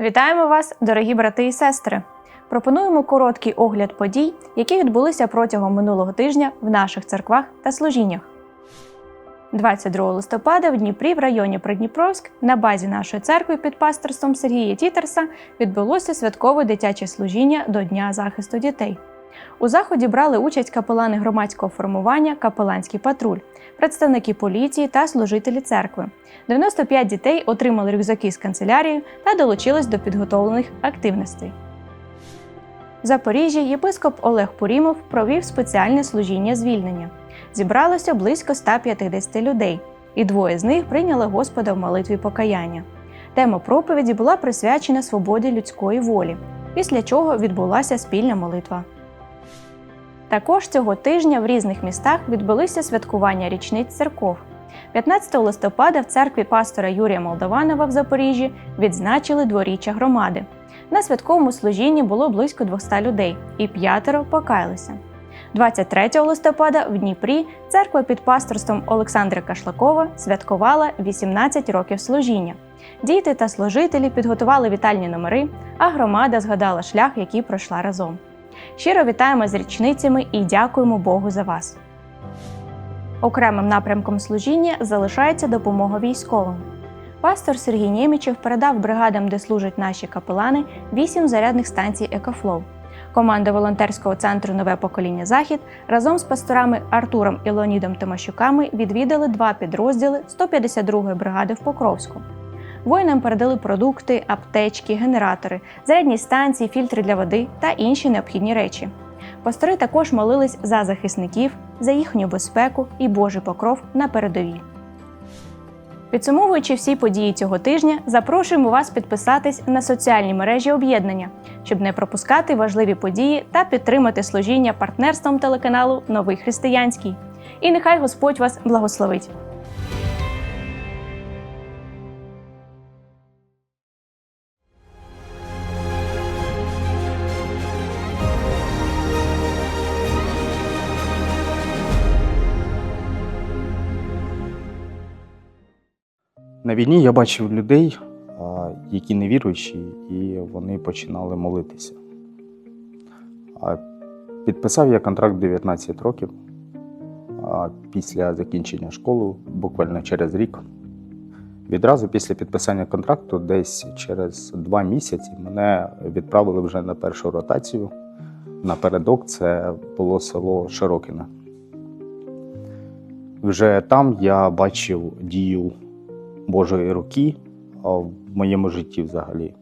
Вітаємо вас, дорогі брати і сестри! Пропонуємо короткий огляд подій, які відбулися протягом минулого тижня в наших церквах та служіннях. 22 листопада в Дніпрі в районі Придніпровськ на базі нашої церкви під пасторством Сергія Тітерса відбулося святкове дитяче служіння до Дня захисту дітей. У заході брали участь капелани громадського формування Капеланський патруль, представники поліції та служителі церкви. 95 дітей отримали рюкзаки з канцелярії та долучились до підготовлених активностей. В Запоріжжі єпископ Олег Пурімов провів спеціальне служіння звільнення. Зібралося близько 150 людей, і двоє з них прийняли Господа в молитві покаяння. Тема проповіді була присвячена свободі людської волі, після чого відбулася спільна молитва. Також цього тижня в різних містах відбулися святкування річниць церков. 15 листопада в церкві пастора Юрія Молдованова в Запоріжжі відзначили дворіччя громади. На святковому служінні було близько 200 людей, і п'ятеро покаялися. 23 листопада в Дніпрі церква під пасторством Олександра Кашлакова святкувала 18 років служіння. Діти та служителі підготували вітальні номери, а громада згадала шлях, який пройшла разом. Щиро вітаємо з річницями і дякуємо Богу за вас. Окремим напрямком служіння залишається допомога військовим. Пастор Сергій Нємічев передав бригадам, де служать наші капелани, 8 зарядних станцій Екофлоу. Команда волонтерського центру Нове покоління Захід разом з пасторами Артуром і Леонідом Тимощуками відвідали два підрозділи 152-ї бригади в Покровську. Воїнам передали продукти, аптечки, генератори, зарядні станції, фільтри для води та інші необхідні речі. Пастори також молились за захисників, за їхню безпеку і Божий покров на передовій. Підсумовуючи всі події цього тижня, запрошуємо вас підписатись на соціальні мережі об'єднання, щоб не пропускати важливі події та підтримати служіння партнерством телеканалу Новий Християнський. І нехай Господь вас благословить! На війні я бачив людей, які не віруючі, і вони починали молитися. Підписав я контракт 19 років після закінчення школи, буквально через рік. Відразу після підписання контракту, десь через два місяці, мене відправили вже на першу ротацію. Напередок це було село Широкине. Вже там я бачив дію Божої руки в моєму житті взагалі.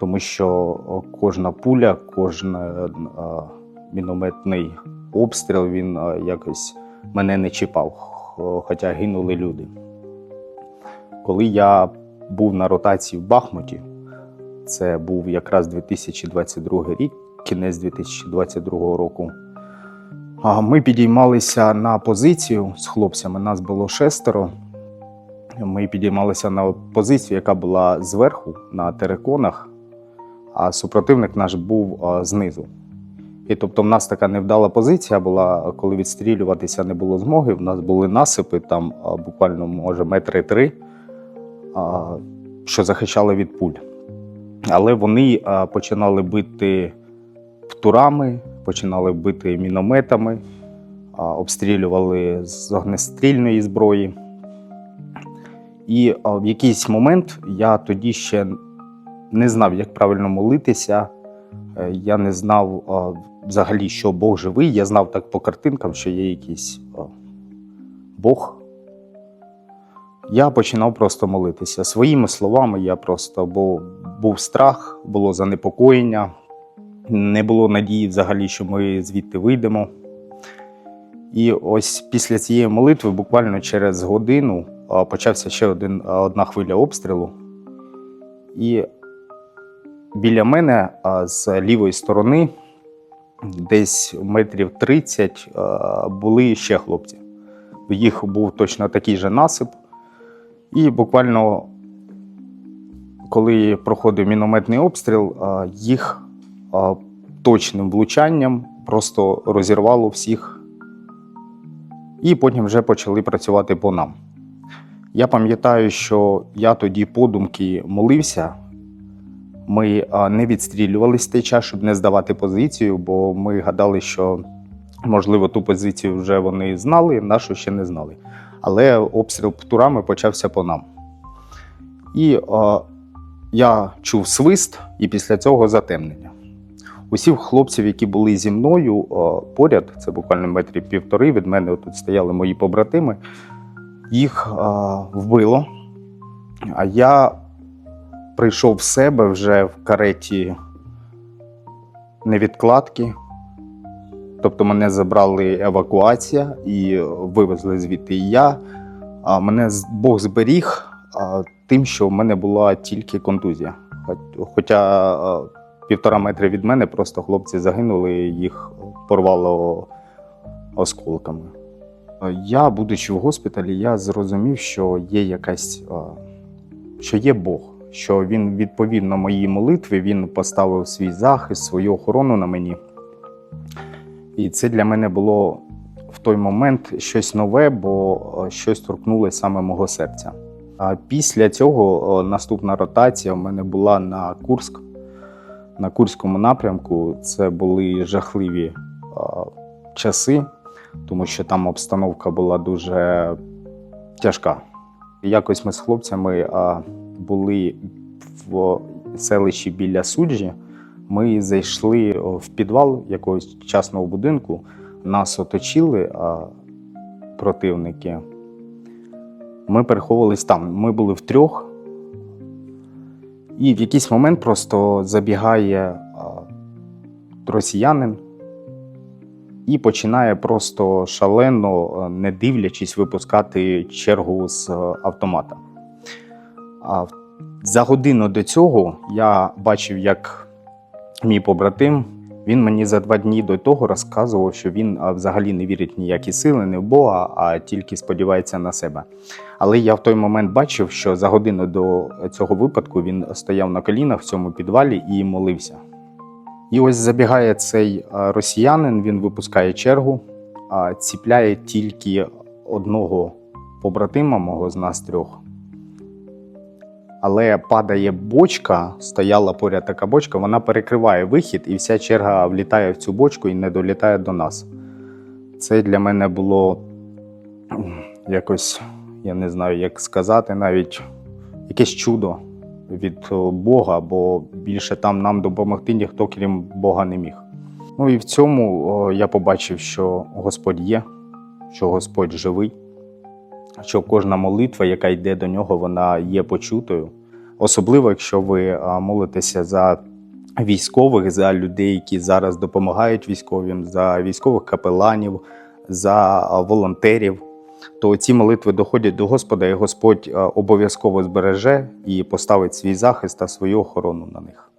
Тому що кожна пуля, кожен мінометний обстріл він якось мене не чіпав, хоча гинули люди. Коли я був на ротації в Бахмуті, це був якраз 2022 рік, кінець 2022 року. Ми підіймалися на позицію з хлопцями, нас було шестеро. Ми підіймалися на позицію, яка була зверху на териконах, а супротивник наш був знизу. І тобто, в нас така невдала позиція була, коли відстрілюватися не було змоги. В нас були насипи, там буквально, може, метри три, що захищали від пуль. Але вони починали бити птурами, починали бити мінометами, обстрілювали з огнестрільної зброї. І в якийсь момент я тоді ще не знав, як правильно молитися. Е, Я не знав взагалі, що Бог живий. Я знав так по картинкам, що є якийсь Бог. Я починав просто молитися. Своїми словами я просто, бо був страх, було занепокоєння, не було надії взагалі, що ми звідти вийдемо. І ось після цієї молитви, буквально через годину, почався ще один, одна хвиля обстрілу. І біля мене з лівої сторони, десь метрів 30, були ще хлопці. В їх був точно такий же насип. І буквально, коли проходив мінометний обстріл, їх точним влучанням просто розірвало всіх і потім вже почали працювати по нам. Я пам'ятаю, що я тоді подумки молився Ми не відстрілювались в той час, щоб не здавати позицію, бо ми гадали, що можливо ту позицію вже вони знали, нашу ще не знали. Але обстріл птурами почався по нам. І а, я чув свист, і після цього затемнення. Усіх хлопців, які були зі мною а, поряд, це буквально метрів півтори від мене, тут стояли мої побратими, їх а, вбило. А я прийшов в себе вже в кареті невідкладки. Тобто мене забрали евакуація і вивезли звідти. І я а, мене Бог зберіг тим, що в мене була тільки контузія. Хоча а, півтора метри від мене просто хлопці загинули, їх порвало осколками. А, Я, будучи в госпіталі, я зрозумів, що є якась, що є Бог, що він відповідно моїй молитві він поставив свій захист, свою охорону на мені. І це для мене було в той момент щось нове, бо е, щось торкнулося саме мого серця. А після цього е, наступна ротація в мене була на Курськ. На Курському напрямку це були жахливі е, часи, тому що там обстановка була дуже тяжка. Якось ми з хлопцями були в селищі біля суджі. Ми зайшли в підвал якогось частного будинку, нас оточили противники. Ми переховувались там. Ми були втрьох. І в якийсь момент просто забігає росіянин і починає просто шалено, не дивлячись, випускати чергу з автомата. А за годину до цього я бачив, як мій побратим, він мені за два дні до того розказував, що він взагалі не вірить ніякі сили, не в Бога, а тільки сподівається на себе. Але я в той момент бачив, що за годину до цього випадку він стояв на колінах в цьому підвалі і молився. І ось забігає цей росіянин, він випускає чергу, ціпляє тільки одного побратима мого з нас трьох. Але падає бочка, стояла поряд така бочка, вона перекриває вихід, і вся черга влітає в цю бочку і не долітає до нас. Це для мене було якось, я не знаю, як сказати, навіть якесь чудо від Бога, бо більше там нам допомогти ніхто, крім Бога, не міг. Ну і в цьому о, я побачив, що Господь є, що Господь живий що кожна молитва, яка йде до нього, вона є почутою. Особливо, якщо ви молитеся за військових, за людей, які зараз допомагають військовим, за військових капеланів, за волонтерів, то ці молитви доходять до Господа, і Господь обов'язково збереже і поставить свій захист та свою охорону на них.